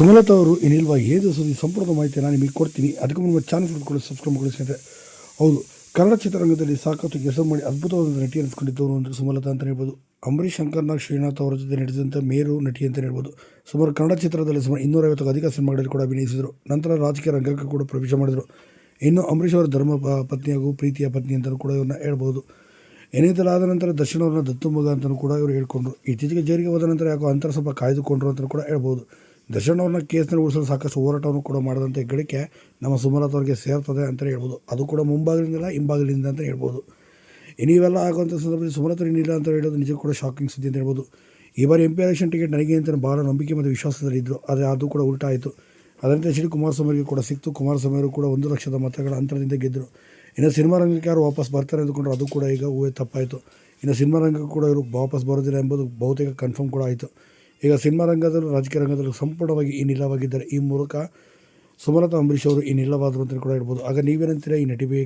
ಸುಮಲತಾ ಅವರು ಏನಿಲ್ವಾ ಏದು ಸುದ್ದಿ ಸಂಪೂರ್ಣ ಮಾಹಿತಿ ನಾನು ನಿಮಗೆ ಕೊಡ್ತೀನಿ. ಅದಕ್ಕೆ ನಿಮ್ಮ ಚಾನಲ್ ಕೂಡ ಸಬ್ಸ್ಕ್ರೈಬ್ ಮಾಡಿ ಸ್ನೇಹಿತರೆ ಹೌದು. ಕನ್ನಡ ಚಿತ್ರರಂಗದಲ್ಲಿ ಸಾಕಷ್ಟು ಕೆಲಸ ಮಾಡಿ ಅದ್ಭುತವಾದ ನಟಿ ಅನಿಸ್ಕೊಂಡಿದ್ದವರು ಅಂದರೆ ಸುಮಲತಾ ಅಂತ ಹೇಳ್ಬೋದು. ಅಂಬರೀಷ್ ಶಂಕರ್ನಾಗ್ ಶ್ರೀನಾಥ್ ಅವರ ಜೊತೆ ನಟಿಸಿದಂಥ ಮೇರು ನಟಿ ಅಂತ ಹೇಳ್ಬೋದು. ಸುಮಾರು ಕನ್ನಡ ಚಿತ್ರದಲ್ಲಿ ಸುಮಾರು ಇನ್ನೂರೈವತ್ತಕ್ಕೂ ಅಧಿಕ ಸಿನಿಮಾಗಳಲ್ಲಿ ಕೂಡ ಅಭಿನಯಿಸಿದರು. ನಂತರ ರಾಜಕೀಯ ರಂಗಕ್ಕೆ ಕೂಡ ಪ್ರವೇಶ ಮಾಡಿದರು. ಇನ್ನು ಅಂಬರೀಷ್ ಅವರ ಧರ್ಮ ಪತ್ನಿ ಹಾಗೂ ಪ್ರೀತಿಯ ಪತ್ನಿ ಅಂತಲೂ ಕೂಡ ಇವರನ್ನ ಹೇಳ್ಬೋದು. ಏನೇತಲಾದ ನಂತರ ದರ್ಶನ್ ಅವ್ರನ್ನ ದತ್ತು ಮಗ ಅಂತಲೂ ಕೂಡ ಇವರು ಹೇಳ್ಕೊಂಡ್ರು. ಇತ್ತೀಚೆಗೆ ಜೈಲಿಗೆ ಹೋದ ನಂತರ ಯಾಕೋ ಅಂತರ ಸ್ವಲ್ಪ ಕಾಯ್ದುಕೊಂಡ್ರು ಅಂತಲೂ ಕೂಡ ಹೇಳ್ಬೋದು. ದರ್ಶನ್ ಅವ್ರನ್ನ ಕೇಸ್ನಲ್ಲಿ ಉಳಿಸಲು ಸಾಕಷ್ಟು ಹೋರಾಟವನ್ನು ಕೂಡ ಮಾಡಿದಂಥ ಹೆಗ್ಗಳಿಕೆ ನಮ್ಮ ಸುಮಲತಾ ಅವರಿಗೆ ಸೇರ್ತದೆ ಅಂತಲೇ ಹೇಳ್ಬೋದು. ಅದು ಕೂಡ ಮುಂಭಾಗಲಿಂದಲ್ಲ ಹಿಂಭಾಗಲಿಂದ ಅಂತ ಹೇಳ್ಬೋದು. ಇನ್ನು ಇವೆಲ್ಲ ಆಗುವಂಥ ಸಂದರ್ಭದಲ್ಲಿ ಸುಮಲತಾ ಏನಿಲ್ಲ ಅಂತ ಹೇಳೋದು ನಿಜ ಕೂಡ ಶಾಕಿಂಗ್ ಸುದ್ದಿ ಅಂತ ಹೇಳ್ಬೋದು. ಈ ಬಾರಿ ಎಂ ಪಿ ಎಲೆಕ್ಷನ್ ಟಿಕೆಟ್ ನನಗೆ ಅಂತ ಭಾಳ ನಂಬಿಕೆ ಮತ್ತು ವಿಶ್ವಾಸದಲ್ಲಿದ್ದರು ಆದರೆ ಅದು ಕೂಡ ಉಲ್ಟಾ ಆಯಿತು. ಅದರಂತೆ ಎಚ್ ಡಿ ಕುಮಾರಸ್ವಾಮಿಗೆ ಕೂಡ ಸಿಕ್ತು. ಕುಮಾರಸ್ವಾಮಿ ಅವರು ಕೂಡ ಒಂದು ಲಕ್ಷದ ಮತಗಳ ಅಂತರದಿಂದ ಗೆದ್ದರು ಇನ್ನು ಸಿನಿಮಾ ರಂಗಕ್ಕೆ ಯಾರು ವಾಪಸ್ ಬರ್ತಾರೆ ಅಂದುಕೊಂಡ್ರೆ ಅದು ಕೂಡ ಈಗ ಊಹೆ ತಪ್ಪಾಯಿತು. ಇನ್ನು ಸಿನಿಮಾ ರಂಗಕ್ಕೆ ಕೂಡ ಇವರು ವಾಪಸ್ ಬರೋದಿಲ್ಲ ಎಂಬುದು ಬಹುತೇಕ ಕನ್ಫರ್ಮ್ ಕೂಡ ಆಯಿತು. ಈಗ ಸಿನಿಮಾ ರಂಗದಲ್ಲೂ, ರಾಜಕೀಯ ರಂಗದಲ್ಲೂ ಸಂಪೂರ್ಣವಾಗಿ ಈ ನಿಲವಾಗಿದ್ದಾರೆ. ಈ ಮೂಲಕ ಸುಮಲತಾ ಅಂಬರೀಷ್ ಅವರು ಈ ನಿಲ್ಲವಾದರು ಕೂಡ ಹೇಳ್ಬೋದು. ಆಗ ನೀವೇನಂತೀರಾ ಈ ನಟಿ ಬಗ್ಗೆ?